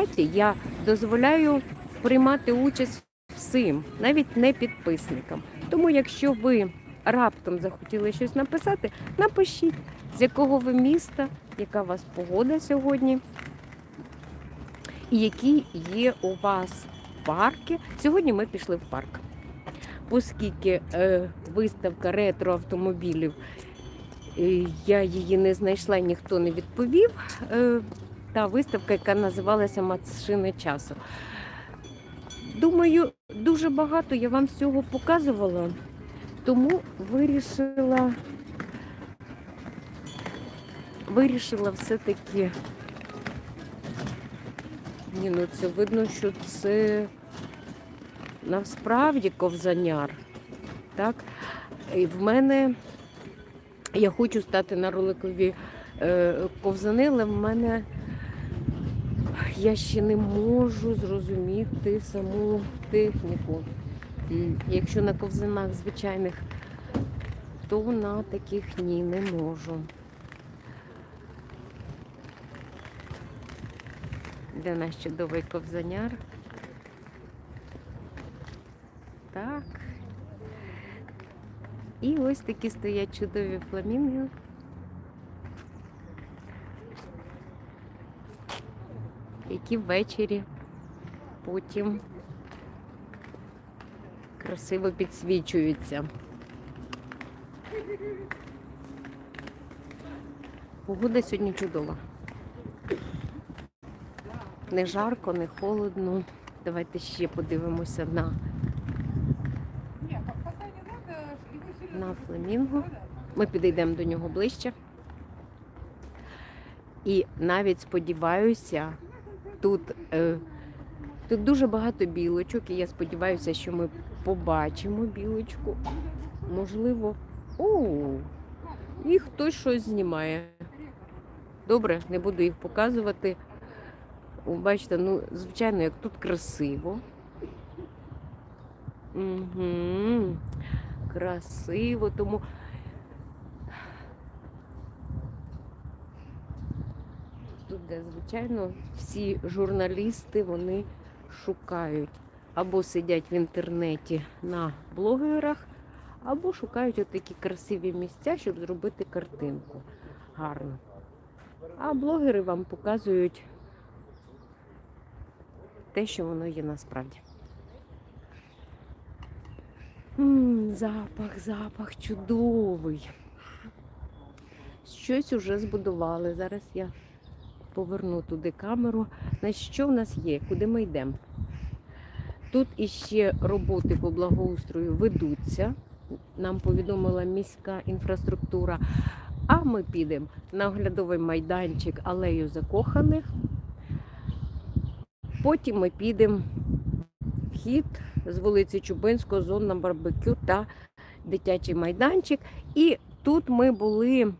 чаті я дозволяю приймати участь всім, навіть не підписникам. Тому, якщо ви раптом захотіли щось написати, напишіть, з якого ви міста, яка у вас погода сьогодні, і які є у вас парки. Сьогодні ми пішли в парк. Оскільки е, виставка ретро автомобілів, е, я її не знайшла, ніхто не відповів. Та виставка, яка називалася Машини часу. Думаю, дуже багато я вам всього показувала, тому вирішила, вирішила все-таки. Ні, ну це видно, що це насправді ковзаняр. Так? І в мене я хочу стати на роликові е, ковзани, але в мене я ще не можу зрозуміти саму техніку. Якщо на ковзанах звичайних, то на таких ні, не можу. Де наш чудовий ковзаняр? Так. І ось такі стоять чудові фламінги. Які ввечері потім красиво підсвічуються. Погода сьогодні чудова. Не жарко, не холодно. Давайте ще подивимося на, на фламінго. Ми підійдемо до нього ближче. І навіть сподіваюся, тут, е, тут дуже багато білочок, і я сподіваюся, що ми побачимо білочку. Можливо, о, і хтось щось знімає. Добре, не буду їх показувати. Бачите, ну, звичайно, як тут красиво. Угу. Красиво, тому тут, де, звичайно, всі журналісти вони шукають або сидять в інтернеті на блогерах, або шукають отакі красиві місця, щоб зробити картинку гарно. А блогери вам показують те, що воно є насправді. М, запах, запах чудовий. Щось уже збудували. Зараз я поверну туди камеру. Значить, що в нас є? Куди ми йдемо? Тут іще роботи по благоустрою ведуться. Нам повідомила міська інфраструктура. А ми підемо на оглядовий майданчик алею закоханих. Потім ми підемо вхід з вулиці Чубинського, зона барбекю та дитячий майданчик. І тут ми були.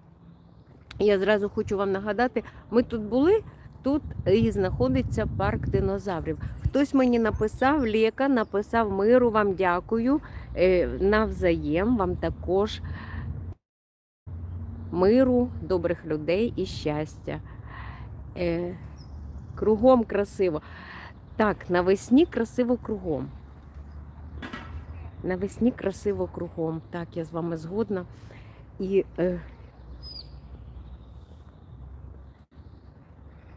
Я зразу хочу вам нагадати, ми тут були, тут і знаходиться парк динозаврів. Хтось мені написав, Лєка написав миру, вам дякую. Е, навзаєм вам також миру, добрих людей і щастя. Е, кругом красиво. Так, навесні красиво кругом. Навесні красиво кругом. Так, я з вами згодна. І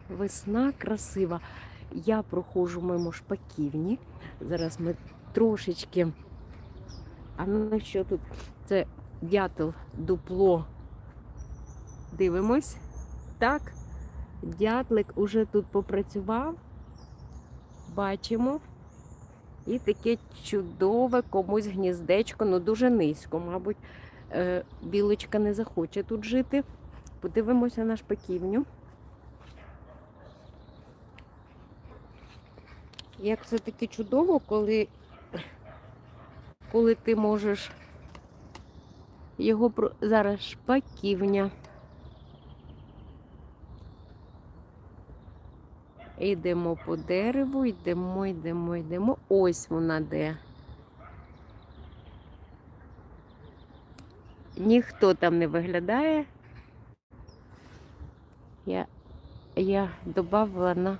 Весна красива. Я проходжу мимо шпаківні. Зараз ми трошечки. А ну що тут? Це дятел дупло. Дивимось. Так, дятлик уже тут попрацював. Бачимо. І таке чудове комусь гніздечко, ну дуже низько, мабуть. Е, Білочка не захоче тут жити. Подивимося на шпаківню. Як все таки чудово, коли, коли ти можеш його зараз шпаківня. Йдемо по дереву, йдемо, йдемо, йдемо. Ось вона де. Ніхто там не виглядає. Я, я додавала на